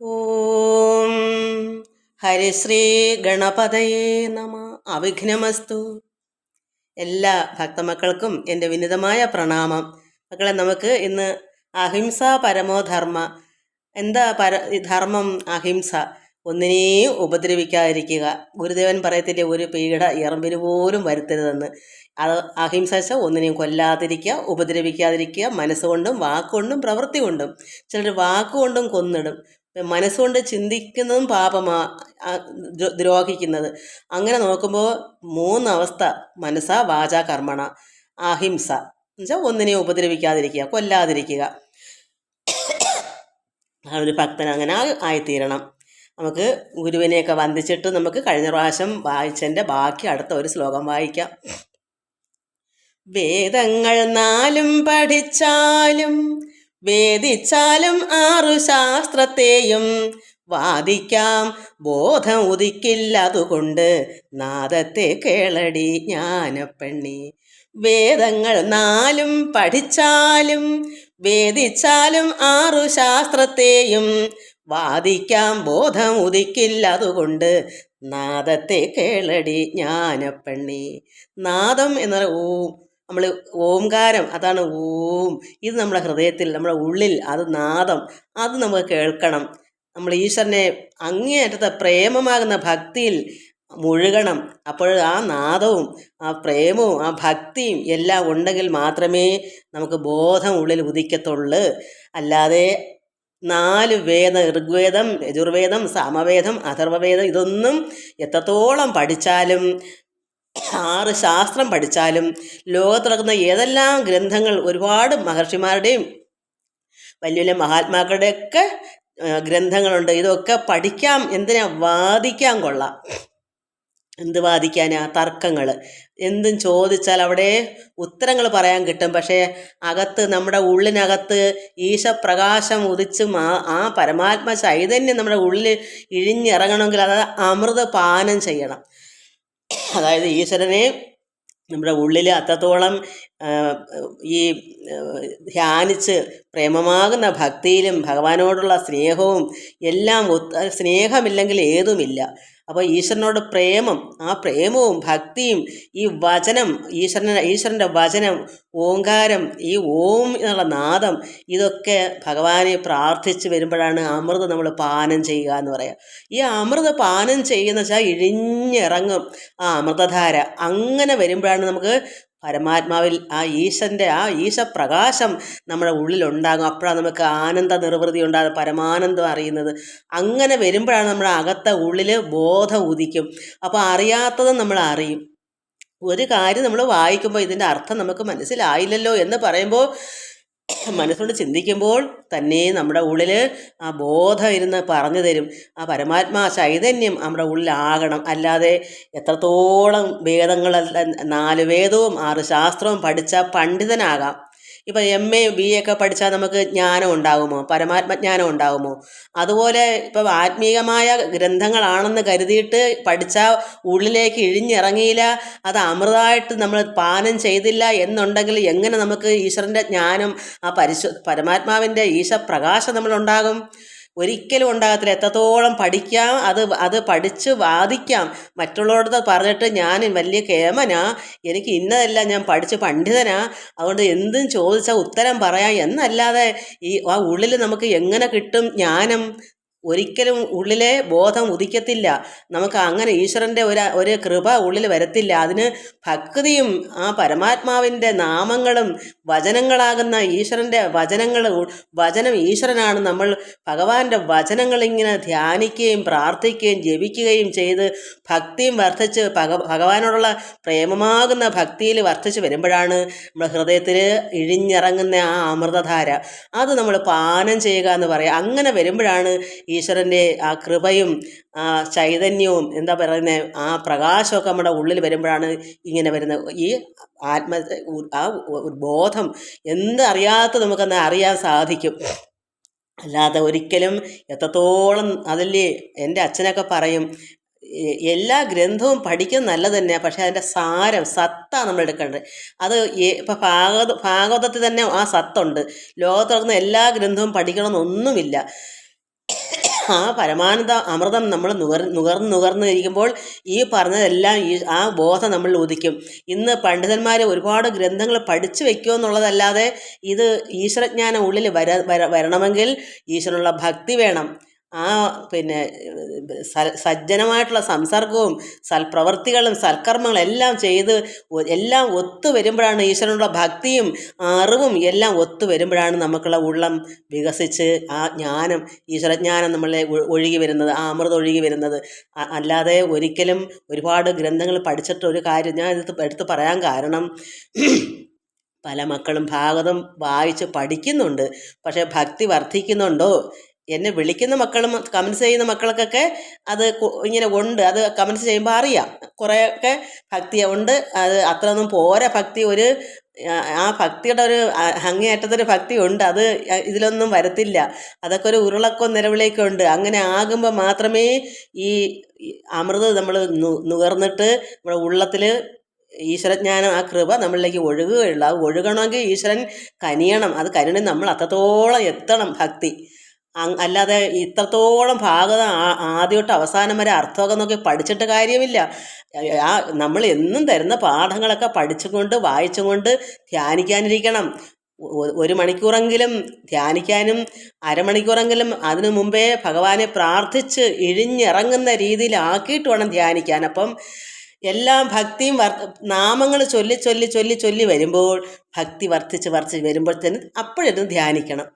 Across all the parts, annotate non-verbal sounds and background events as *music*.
ഓം ഹരിശ്രീ ഗണപതയേ നമ. അവിഘ്നമസ്തു. എല്ലാ ഭക്തമക്കൾക്കും എന്റെ വിനിതമായ പ്രണാമം. മക്കളെ നമുക്ക് ഇന്ന് അഹിംസ പരമോ ധർമ്മ. എന്താ പര ധർമ്മം അഹിംസ? ഒന്നിനെയും ഉപദ്രവിക്കാതിരിക്കുക. ഗുരുദേവൻ പറയത്തില്ലേ ഒരു പീഡ ഇറമ്പിന് പോലും വരുത്തരുതെന്ന്. അത് അഹിംസ ഒന്നിനെയും കൊല്ലാതിരിക്കുക ഉപദ്രവിക്കാതിരിക്കുക മനസ്സുകൊണ്ടും വാക്കുകൊണ്ടും പ്രവൃത്തി കൊണ്ടും ചിലർ വാക്കുകൊണ്ടും കൊന്നിടും. മനസ്സുകൊണ്ട് ചിന്തിക്കുന്നതും പാപമാ ദ്രോഹിക്കുന്നത്. അങ്ങനെ നോക്കുമ്പോൾ മൂന്നവസ്ഥ. മനസ്സ വാച കർമ്മണ. അഹിംസ. എന്നുവെച്ചാൽ ഒന്നിനെയും ഉപദ്രവിക്കാതിരിക്കുക കൊല്ലാതിരിക്കുക. ആ ഒരു ഭക്തൻ അങ്ങനെ ആയിത്തീരണം. നമുക്ക് ഗുരുവിനെയൊക്കെ വന്ദിച്ചിട്ട് നമുക്ക് കഴിഞ്ഞ പ്രാവശ്യം വായിച്ചതിന്റെ ബാക്കി അടുത്ത ഒരു ശ്ലോകം വായിക്കാം. വേദങ്ങൾ നാലും പഠിച്ചാലും വേദിച്ചാലും ആറു ശാസ്ത്രത്തെയും വാദിക്കാം. ബോധം ഉദിക്കില്ലതുകൊണ്ട് നാദത്തെ കേളടി ജ്ഞാനപ്പെണ്ണി. വേദങ്ങൾ നാലും പഠിച്ചാലും വേദിച്ചാലും ആറു ശാസ്ത്രത്തെയും വാദിക്കാം. ബോധം ഉദിക്കില്ലതുകൊണ്ട് നാദത്തെ കേളടി ജ്ഞാനപ്പെണ്ണി. നാദം എന്ന ഓം നമ്മൾ ഓംകാരം അതാണ് ഓം. ഇത് നമ്മുടെ ഹൃദയത്തിൽ നമ്മുടെ ഉള്ളിൽ അത് നാദം അത് നമുക്ക് കേൾക്കണം. നമ്മൾ ഈശ്വരനെ അങ്ങേയറ്റത്തെ പ്രേമമാകുന്ന ഭക്തിയിൽ മുഴുകണം. അപ്പോൾ ആ നാദവും ആ പ്രേമവും ആ ഭക്തിയും എല്ലാം ഉണ്ടെങ്കിൽ മാത്രമേ നമുക്ക് ബോധം ഉള്ളിൽ ഉദിക്കത്തുള്ളൂ. അല്ലാതെ നാല് വേദ ഋഗ്വേദം യജുർവേദം സാമവേദം അഥർവവേദം ഇതൊന്നും എത്രത്തോളം പഠിച്ചാലും ആറ് ശാസ്ത്രം പഠിച്ചാലും ലോകത്ത് നടക്കുന്ന ഏതെല്ലാം ഗ്രന്ഥങ്ങൾ ഒരുപാട് മഹർഷിമാരുടെയും വലിയ വലിയ മഹാത്മാക്കളുടെയൊക്കെ ഗ്രന്ഥങ്ങളുണ്ട്. ഇതൊക്കെ പഠിക്കാം. എന്തിനാ? വാദിക്കാൻ കൊള്ളാം. എന്ത് വാദിക്കാനാ? തർക്കങ്ങൾ എന്തും ചോദിച്ചാൽ അവിടെ ഉത്തരങ്ങൾ പറയാൻ കിട്ടും. പക്ഷേ അകത്ത് നമ്മുടെ ഉള്ളിനകത്ത് ഈശപ്രകാശം ഉദിച്ച് ആ ആ പരമാത്മ ചൈതന്യം നമ്മുടെ ഉള്ളിൽ ഇഴിഞ്ഞിറങ്ങണമെങ്കിൽ അതായത് അമൃത പാനം ചെയ്യണം. അതായത് ഈശ്വരനെ നമ്മുടെ ഉള്ളിൽ അത്രത്തോളം ഈ ധ്യാനിച്ച് പ്രേമമാകുന്ന ഭക്തിയിലും ഭഗവാനോടുള്ള സ്നേഹവും എല്ലാം സ്നേഹമില്ലെങ്കിൽ ഏതുമില്ല. അപ്പോൾ ഈശ്വരനോട് പ്രേമം ആ പ്രേമവും ഭക്തിയും ഈ വചനം ഈശ്വരൻ ഈശ്വരന്റെ വചനം ഓങ്കാരം ഈ ഓം എന്നുള്ള നാദം ഇതൊക്കെ ഭഗവാനെ പ്രാർത്ഥിച്ച് വരുമ്പോഴാണ് അമൃത് നമ്മൾ പാനം ചെയ്യുക എന്ന് പറയുക ഈ അമൃത് പാനം ചെയ്യുന്ന വെച്ചാൽ ഇഴിഞ്ഞിറങ്ങും ആ അമൃതധാര. അങ്ങനെ വരുമ്പോഴാണ് നമുക്ക് പരമാത്മാവിൽ ആ ഈശന്റെ ആ ഈശപ്രകാശം നമ്മുടെ ഉള്ളിലുണ്ടാകും. അപ്പോഴാണ് നമുക്ക് ആനന്ദ നിർവൃതി ഉണ്ടാകും പരമാനന്ദം അറിയുന്നത്. അങ്ങനെ വരുമ്പോഴാണ് നമ്മുടെ അകത്തെ ഉള്ളിൽ ബോധം ഉദിക്കും. അപ്പോൾ അറിയാത്തത് നമ്മൾ അറിയും. ഒരു കാര്യം നമ്മൾ വായിക്കുമ്പോൾ ഇതിന്റെ അർത്ഥം നമുക്ക് മനസ്സിലായില്ലല്ലോ എന്ന് പറയുമ്പോൾ *coughs* മനസ്സുകൊണ്ട് ചിന്തിക്കുമ്പോൾ തന്നെ നമ്മുടെ ഉള്ളിൽ ആ ബോധം ഇരുന്ന് പറഞ്ഞു തരും. ആ പരമാത്മാ ചൈതന്യം നമ്മുടെ ഉള്ളിലാകണം. അല്ലാതെ എത്രത്തോളം വേദങ്ങളല്ല നാല് വേദവും ആറ് ശാസ്ത്രവും പഠിച്ച പണ്ഡിതനാകാം. ഇപ്പം എം എ ബി എ ഒക്കെ പഠിച്ചാൽ നമുക്ക് ജ്ഞാനം ഉണ്ടാകുമോ പരമാത്മജ്ഞാനം ഉണ്ടാകുമോ അതുപോലെ ഇപ്പം ആത്മീയമായ ഗ്രന്ഥങ്ങളാണെന്ന് കരുതിയിട്ട് പഠിച്ചാൽ ഉള്ളിലേക്ക് ഇഴിഞ്ഞിറങ്ങിയില്ല അത് അമൃതമായിട്ട് നമ്മൾ പാനം ചെയ്തില്ല എന്നുണ്ടെങ്കിൽ എങ്ങനെ നമുക്ക് ഈശ്വരന്റെ ജ്ഞാനം ആ പരിശു പരമാത്മാവിന്റെ ഈശപ്രകാശം നമ്മളുണ്ടാകും ഒരിക്കലും ഉണ്ടാകത്തില്ല. എത്രത്തോളം പഠിക്കാം അത് അത് പഠിച്ച് വാദിക്കാം. മറ്റുള്ളവരുടെ പറഞ്ഞിട്ട് ഞാൻ വലിയ കേമനാ എനിക്ക് ഇന്നതെല്ലാം ഞാൻ പഠിച്ച് പണ്ഡിതനാ അതുകൊണ്ട് എന്തും ചോദിച്ചാൽ ഉത്തരം പറയാം എന്നല്ലാതെ ഈ ആ ഉള്ളിൽ നമുക്ക് എങ്ങനെ കിട്ടും ജ്ഞാനം? ഒരിക്കലും ഉള്ളിലെ ബോധം ഉദിക്കത്തില്ല. നമുക്ക് അങ്ങനെ ഈശ്വരന്റെ ഒരു ഒരു കൃപ ഉള്ളിൽ വരത്തില്ല. അതിന് ഭക്തിയും ആ പരമാത്മാവിന്റെ നാമങ്ങളും വചനങ്ങളാകുന്ന ഈശ്വരന്റെ വചനങ്ങൾ വചനം ഈശ്വരനാണ്. നമ്മൾ ഭഗവാന്റെ വചനങ്ങളിങ്ങനെ ധ്യാനിക്കുകയും പ്രാർത്ഥിക്കുകയും ജപിക്കുകയും ചെയ്ത് ഭക്തിയും വർദ്ധിച്ച് ഭഗ ഭഗവാനോടുള്ള പ്രേമമാകുന്ന ഭക്തിയിൽ വർദ്ധിച്ച് വരുമ്പോഴാണ് നമ്മുടെ ഹൃദയത്തിൽ ഇഴിഞ്ഞിറങ്ങുന്ന ആ അമൃതധാര. അത് നമ്മൾ പാനം ചെയ്യുക എന്ന് പറയുക അങ്ങനെ വരുമ്പോഴാണ് ഈശ്വരന്റെ ആ കൃപയും ആ ചൈതന്യവും എന്താ പറയുന്നത് ആ പ്രകാശമൊക്കെ നമ്മുടെ ഉള്ളിൽ വരുമ്പോഴാണ് ഇങ്ങനെ വരുന്നത്. ഈ ആത്മ ആ ഒരു ബോധം എന്തറിയാത്ത നമുക്കന്ന് അറിയാൻ സാധിക്കും. അല്ലാതെ ഒരിക്കലും എത്രത്തോളം അതില്ലേ എന്റെ അച്ഛനൊക്കെ പറയും എല്ലാ ഗ്രന്ഥവും പഠിക്കുന്നത് നല്ലത് തന്നെയാണ് പക്ഷേ അതിന്റെ സാരം സത്ത നമ്മൾ എടുക്കേണ്ടത്. അത് ഇപ്പം ഭാഗവത ഭാഗവതത്തിൽ തന്നെ ആ സത്തുണ്ട്. ലോകത്തിറങ്ങുന്ന എല്ലാ ഗ്രന്ഥവും പഠിക്കണമെന്നൊന്നുമില്ല. ആ പരമാനന്ദ അമൃതം നമ്മൾ നുകർ നുകർന്ന് നുകർന്ന് ഇരിക്കുമ്പോൾ ഈ പറഞ്ഞതെല്ലാം ഈ ആ ബോധം നമ്മൾ ഉദിക്കും. ഇന്ന് പണ്ഡിതന്മാർ ഒരുപാട് ഗ്രന്ഥങ്ങൾ പഠിച്ചു വെക്കുമോ എന്നുള്ളതല്ലാതെ ഇത് ഈശ്വരജ്ഞാനം ഉള്ളിൽ വര വരണമെങ്കിൽ ഈശ്വരനുള്ള ഭക്തി വേണം. ആ പിന്നെ സജ്ജനമായിട്ടുള്ള സംസർഗവും സൽപ്രവൃത്തികളും സൽക്കർമ്മങ്ങളും എല്ലാം ചെയ്ത് എല്ലാം ഒത്തു വരുമ്പോഴാണ് ഈശ്വരനുള്ള ഭക്തിയും അറിവും എല്ലാം ഒത്തു വരുമ്പോഴാണ് നമുക്കുള്ള ഉള്ളം വികസിച്ച് ആ ജ്ഞാനം ഈശ്വരജ്ഞാനം നമ്മളെ ഒഴുകി വരുന്നത് ആ അമൃതം ഒഴുകി വരുന്നത്. അല്ലാതെ ഒരിക്കലും ഒരുപാട് ഗ്രന്ഥങ്ങൾ പഠിച്ചിട്ട് ഒരു കാര്യം ഞാൻ എടുത്ത് എടുത്ത് പറയാൻ കാരണം പല മക്കളും ഭാഗതം വായിച്ച് പഠിക്കുന്നുണ്ട്. പക്ഷേ ഭക്തി വർദ്ധിക്കുന്നുണ്ടോ? എന്നെ വിളിക്കുന്ന മക്കളും കമൻസ് ചെയ്യുന്ന മക്കൾക്കൊക്കെ അത് ഇങ്ങനെ ഉണ്ട്. അത് കമൻസ് ചെയ്യുമ്പോൾ അറിയാം. കുറേയൊക്കെ ഭക്തി ഉണ്ട്. അത് അത്രയൊന്നും പോരാ. ഭക്തി ഒരു ആ, ഭക്തിയുടെ ഒരു അങ്ങേയറ്റത്തൊരു ഭക്തി ഉണ്ട്. അത് ഇതിലൊന്നും വരത്തില്ല. അതൊക്കെ ഒരു ഉരുളക്കോ നിലവിളിയൊക്കെ ഉണ്ട് അങ്ങനെ ആകുമ്പോൾ മാത്രമേ ഈ അമൃത് നമ്മൾ നുകർന്നിട്ട് നമ്മുടെ ഉള്ളത്തിൽ ഈശ്വരജ്ഞാനം ആ കൃപ നമ്മളിലേക്ക് ഒഴുകുകയുള്ളൂ. അത് ഒഴുകണമെങ്കിൽ ഈശ്വരൻ കനിയണം. അത് കനിയണം നമ്മൾ അത്രത്തോളം എത്തണം ഭക്തി. അല്ലാതെ ഇത്രത്തോളം ഭാഗത ആദ്യം തൊട്ട് അവസാനം വരെ അർത്ഥമൊക്കെ നോക്കി പഠിച്ചിട്ട് കാര്യമില്ല. ആ നമ്മൾ എന്നും തരുന്ന പാഠങ്ങളൊക്കെ പഠിച്ചുകൊണ്ട് വായിച്ചുകൊണ്ട് വായിച്ചും കൊണ്ട് ധ്യാനിക്കാനിരിക്കണം ഒരു മണിക്കൂറെങ്കിലും ധ്യാനിക്കാനും അരമണിക്കൂറെങ്കിലും അതിനു മുമ്പേ ഭഗവാനെ പ്രാർത്ഥിച്ച് ഇഴിഞ്ഞിറങ്ങുന്ന രീതിയിലാക്കിയിട്ട് വേണം ധ്യാനിക്കാൻ. അപ്പം എല്ലാം ഭക്തിയും വർ നാമങ്ങൾ ചൊല്ലി ചൊല്ലി ചൊല്ലി ചൊല്ലി വരുമ്പോൾ ഭക്തി വർദ്ധിച്ച് വർദ്ധിച്ച് തന്നെ അപ്പോഴൊന്ന് ധ്യാനിക്കണം.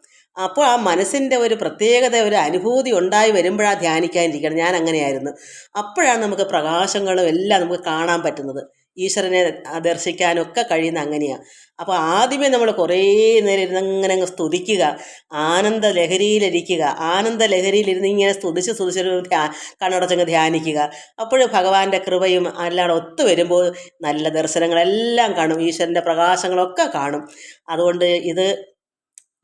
അപ്പോൾ ആ മനസ്സിന്റെ ഒരു പ്രത്യേകത ഒരു അനുഭൂതി ഉണ്ടായി വരുമ്പോഴാണ് ധ്യാനിക്കാനിരിക്കണം. ഞാൻ അങ്ങനെയായിരുന്നു. അപ്പോഴാണ് നമുക്ക് പ്രകാശങ്ങളും എല്ലാം നമുക്ക് കാണാൻ പറ്റുന്നത്. ഈശ്വരനെ ദർശിക്കാനൊക്കെ കഴിയുന്ന അങ്ങനെയാണ് അപ്പോൾ ആദ്യമേ നമ്മൾ കുറേ നേരം ഇരുന്ന് അങ്ങനെ അങ്ങ് സ്തുതിക്കുക. ആനന്ദ ലഹരിയിലിരിക്കുക. ആനന്ദ ലഹരിയിലിരുന്ന് ഇങ്ങനെ സ്തുതിച്ച് സ്തുതിച്ചൊരു ധ്യാ കണ്ണടച്ചങ്ങ് ധ്യാനിക്കുക. അപ്പോൾ ഭഗവാന്റെ കൃപയും എല്ലാം ഒത്തു വരുമ്പോൾ നല്ല ദർശനങ്ങളെല്ലാം കാണും. ഈശ്വരന്റെ പ്രകാശങ്ങളൊക്കെ കാണും. അതുകൊണ്ട് ഇത്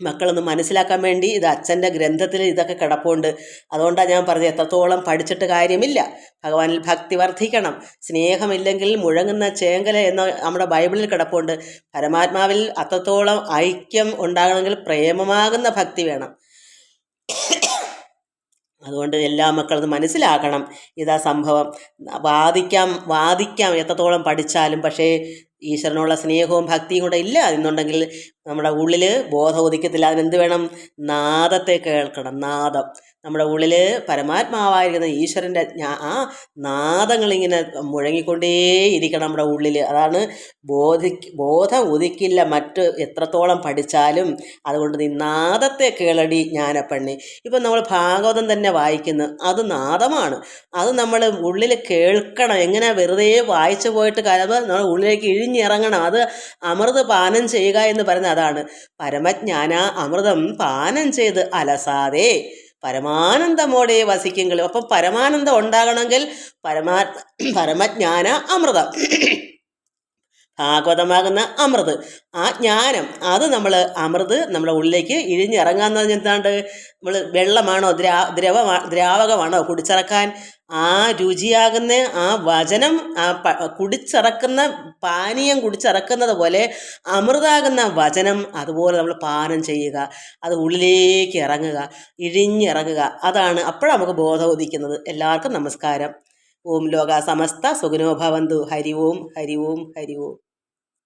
മക്കളൊന്ന് മനസ്സിലാക്കാൻ വേണ്ടി ഇത് അച്ഛന്റെ ഗ്രന്ഥത്തിൽ ഇതൊക്കെ കിടപ്പുണ്ട്. അതുകൊണ്ടാണ് ഞാൻ പറഞ്ഞത് എത്രത്തോളം പഠിച്ചിട്ട് കാര്യമില്ല. ഭഗവാനിൽ ഭക്തി വർദ്ധിക്കണം. സ്നേഹമില്ലെങ്കിൽ മുഴങ്ങുന്ന ചേങ്കല എന്ന നമ്മുടെ ബൈബിളിൽ കിടപ്പുണ്ട്. പരമാത്മാവിൽ അത്രത്തോളം ഐക്യം ഉണ്ടാകണമെങ്കിൽ പ്രേമമാകുന്ന ഭക്തി വേണം. അതുകൊണ്ട് എല്ലാ മക്കളും മനസ്സിലാക്കണം. ഇതാ സംഭവം. വാദിക്കാം വാദിക്കാം എത്രത്തോളം പഠിച്ചാലും. പക്ഷേ ഈശ്വരനുള്ള സ്നേഹവും ഭക്തിയും കൂടെ ഇല്ല. എന്നുണ്ടെങ്കിൽ നമ്മുടെ ഉള്ളിൽ ബോധം ഉദിക്കത്തില്ല അതിനെന്ത് വേണം? നാദത്തെ കേൾക്കണം. നാദം. നമ്മുടെ ഉള്ളിൽ പരമാത്മാവായിരിക്കുന്ന ഈശ്വരന്റെ ആ നാദങ്ങളിങ്ങനെ മുഴങ്ങിക്കൊണ്ടേയിരിക്കണം നമ്മുടെ ഉള്ളിൽ അതാണ് ബോധി ബോധം ഉദിക്കില്ല. മറ്റ് എത്രത്തോളം പഠിച്ചാലും അതുകൊണ്ട് നീ നാദത്തെ കേളടി ജ്ഞാനപ്പണ്ണി. ഇപ്പം നമ്മൾ ഭാഗവതം തന്നെ വായിക്കുന്നു. അത് നാദമാണ്. അത് നമ്മൾ ഉള്ളിൽ കേൾക്കണം. എങ്ങനെ വെറുതെ വായിച്ചു പോയിട്ട് കാര്യം നമ്മുടെ ഉള്ളിലേക്ക് ഇഴിഞ്ഞിറങ്ങണം അത് അമൃത് പാനം ചെയ്യുക എന്ന് പറയുന്നത് അതാണ്. പരമജ്ഞാന അമൃതം പാനം ചെയ്ത് അലസാതെ പരമാനന്ദമോടെ വസിക്കെങ്കിലും അപ്പം പരമാനന്ദം ഉണ്ടാകണമെങ്കിൽ പരമാ പരമജ്ഞാന അമൃതം. ഭാഗവതമാകുന്ന അമൃത്. ആ ജ്ഞാനം അത് നമ്മൾ അമൃത് നമ്മുടെ ഉള്ളിലേക്ക് ഇഴിഞ്ഞിറങ്ങാന്ന് പറഞ്ഞാൽ എന്താണ്ട്? നമ്മൾ വെള്ളമാണോ ദ്രാ ദ്രാവകമാണോ കുടിച്ചിറക്കാൻ ആ രുചിയാകുന്ന ആ വചനം ആ കുടിച്ചിറക്കുന്ന പാനീയം കുടിച്ചിറക്കുന്നത് പോലെ അമൃതാകുന്ന വചനം അതുപോലെ നമ്മൾ പാനം ചെയ്യുക അത് ഉള്ളിലേക്ക് ഇറങ്ങുക ഇഴിഞ്ഞിറങ്ങുക. അതാണ് അപ്പോഴാണ് നമുക്ക് ബോധം ഉദിക്കുന്നത്. എല്ലാവർക്കും നമസ്കാരം. ഓം ലോക സമസ്ത സുഖനോഭവന്തു ഹരി ഓം ഹരി ഓം ഹരി ഓം.